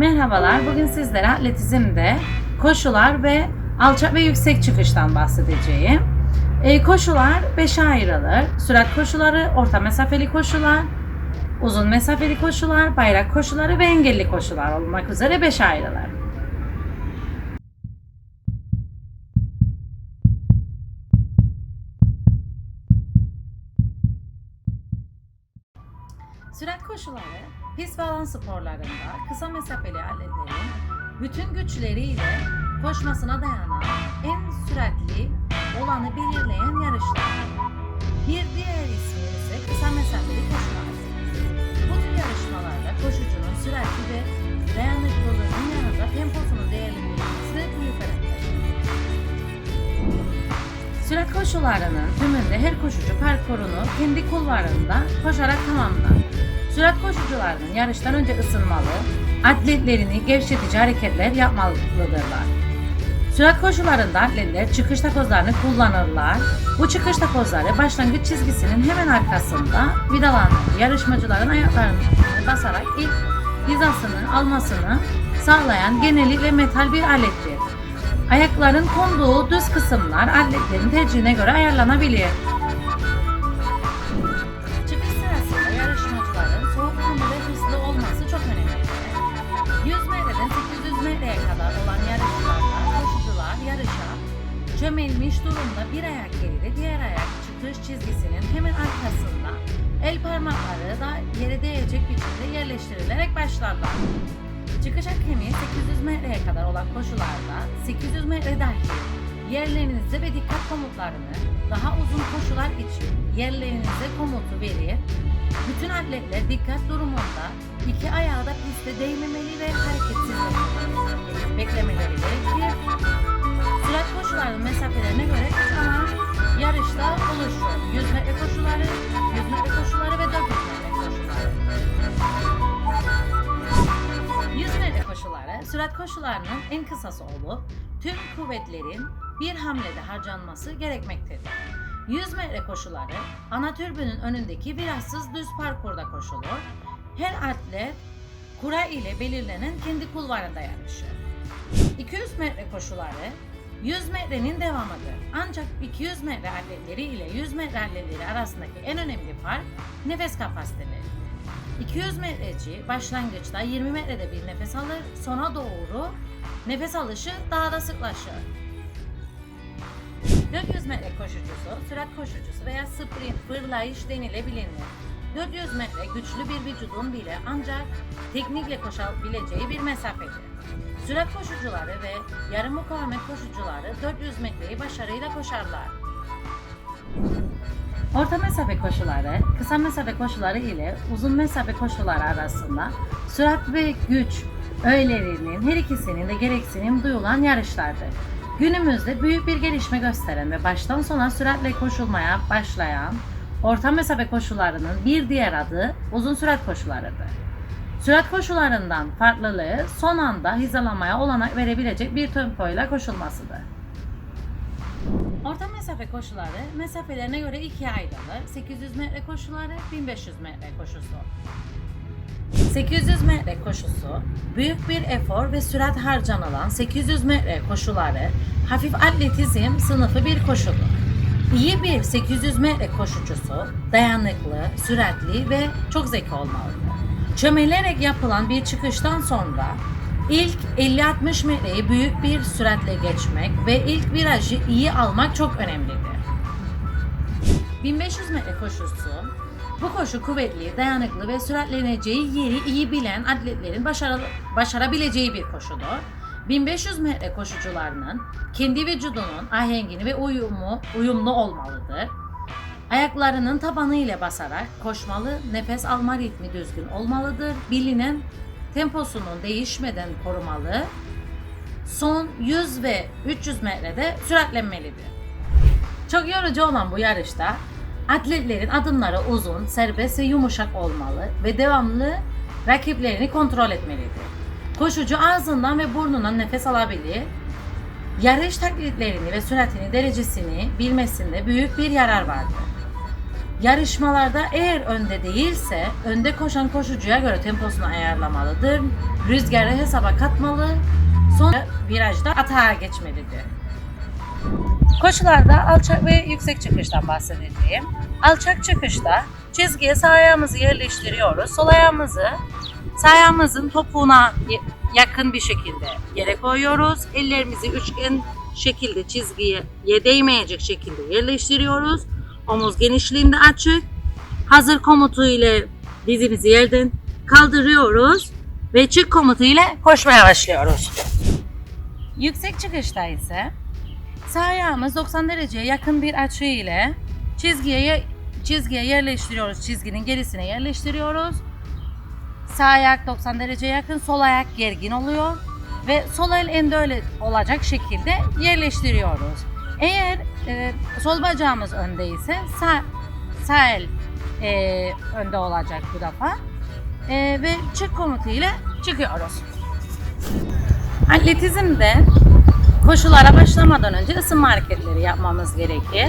Merhabalar, bugün sizlere atletizmde koşular ve alçak ve yüksek çıkıştan bahsedeceğim. Ee, koşular 5'e ayrılır. Sürat koşuları, orta mesafeli koşular, uzun mesafeli koşular, bayrak koşuları ve engelli koşular olmak üzere 5'e ayrılır. Koşuları, pist ve sporlarında kısa mesafeli atletlerin bütün güçleriyle koşmasına dayanan en süratli olanı belirleyen yarışlar. Bir diğer ismi ise kısa mesafeli koşular. Bu tür yarışmalarda koşucunun sürati ve dayanıklılığının yanında temposunu değerlendirilmesi de büyük önemlidir. Sürat koşularının tümünde her koşucu parkurunu kendi kulvarında koşarak tamamlar. Sürat koşucularının yarıştan önce ısınmalı, atletlerini gevşetici hareketler yapmalıdırlar. Sürat koşularında atletler çıkış takozlarını kullanırlar. Bu çıkış takozları başlangıç çizgisinin hemen arkasında vidalanır. Yarışmacıların ayaklarını basarak ilk hizasını almasını sağlayan genellikle metal bir alettir. Ayakların konduğu düz kısımlar atletlerin tercihine göre ayarlanabilir. Çömelmiş durumda bir ayak geride diğer ayak çıkış çizgisinin hemen arkasında el parmakları da yere değecek biçimde yerleştirilerek başlarlar. Çıkış hakemi 800 metreye kadar olan koşularda 800 metre dahil yerlerinize ve dikkat komutlarını daha uzun koşular için yerlerinize komutu verir. Bütün atletler dikkat durumunda iki ayağı da pistte değmemeli ve hareketsiz beklemeleri gerekir. Sürat koşularının mesafelerine göre yarışta oluşur. 100 metre koşuları, 100 metre koşuları ve 400 metre koşuları. 100 metre koşuları, sürat koşularının en kısası olup tüm kuvvetlerin bir hamlede harcanması gerekmektedir. 100 metre koşuları ana türbünün önündeki virajsız düz parkurda koşulur. Her atlet kura ile belirlenen kendi kulvarında yarışır. 200 metre koşuları 100 metrenin devamıdır. Ancak 200 metre atletleri ile 100 metre atletleri arasındaki en önemli fark nefes kapasiteleridir. 200 metreci başlangıçta 20 metrede bir nefes alır, sona doğru nefes alışı daha da sıklaşır. 400 metre koşucusu, sürat koşucusu veya sprint, fırlayış denilebilir. 400 metre güçlü bir vücudun bile ancak teknikle koşabileceği bir mesafedir. Sürat koşucuları ve yarım mukavemet koşucuları 400 metreyi başarıyla koşarlar. Orta mesafe koşuları, kısa mesafe koşuları ile uzun mesafe koşuları arasında sürat ve güç öğelerinin her ikisinin de gereksinim duyulan yarışlardır. Günümüzde büyük bir gelişme gösteren ve baştan sona süratle koşulmaya başlayan orta mesafe koşularının bir diğer adı uzun sürat koşularıdır. Sürat koşularından farklılığı son anda hizalamaya olanak verebilecek bir tempoyla koşulmasıdır. Orta mesafe koşuları mesafelerine göre ikiye ayrılır. 800 metre koşuları, 1500 metre koşusu. 800 metre koşusu, büyük bir efor ve sürat harcanılan 800 metre koşuları hafif atletizm sınıfı bir koşudur. İyi bir 800 metre koşucusu dayanıklı, süratli ve çok zeki olmalıdır. Çömelerek yapılan bir çıkıştan sonra ilk 50-60 metreyi büyük bir süratle geçmek ve ilk virajı iyi almak çok önemlidir. 1500 metre koşusu bu koşu kuvvetli, dayanıklı ve süratleneceği yeri iyi bilen atletlerin başarılı, başarabileceği bir koşudur. 1500 metre koşucularının kendi vücudunun ahengini ve uyumu uyumlu olmalıdır. Ayaklarının tabanı ile basarak koşmalı, nefes alma ritmi düzgün olmalıdır. Bilinen temposunun değişmeden korumalı. Son 100 ve 300 metrede süratlenmelidir. Çok yorucu olan bu yarışta atletlerin adımları uzun, serbest ve yumuşak olmalı ve devamlı rakiplerini kontrol etmelidir. Koşucu ağzından ve burnundan nefes alabilir. Yarış taklitlerini ve süratini derecesini bilmesinde büyük bir yarar vardır. Yarışmalarda eğer önde değilse önde koşan koşucuya göre temposunu ayarlamalıdır. Rüzgarı hesaba katmalı. Sonra virajda atağa geçmelidir. Koşularda alçak ve yüksek çıkıştan bahsedeceğim. Alçak çıkışta çizgiye sağ ayağımızı yerleştiriyoruz. Sol ayağımızı sağ ayağımızın topuğuna yakın bir şekilde yere koyuyoruz. Ellerimizi üçgen şekilde çizgiye ye- değmeyecek şekilde yerleştiriyoruz. Omuz genişliğinde açık. Hazır komutu ile dizimizi yerden kaldırıyoruz ve çık komutu ile koşmaya başlıyoruz. Yüksek çıkışta ise Sağ ayağımız 90 dereceye yakın bir açı ile çizgiye çizgiye yerleştiriyoruz. Çizginin gerisine yerleştiriyoruz. Sağ ayak 90 dereceye yakın, sol ayak gergin oluyor ve sol el en de öyle olacak şekilde yerleştiriyoruz. Eğer e, sol bacağımız önde ise sağ, sağ el e, önde olacak bu defa. E, ve çık komutu ile çıkıyoruz. Atletizmde koşulara başlamadan önce ısınma hareketleri yapmamız gerekir.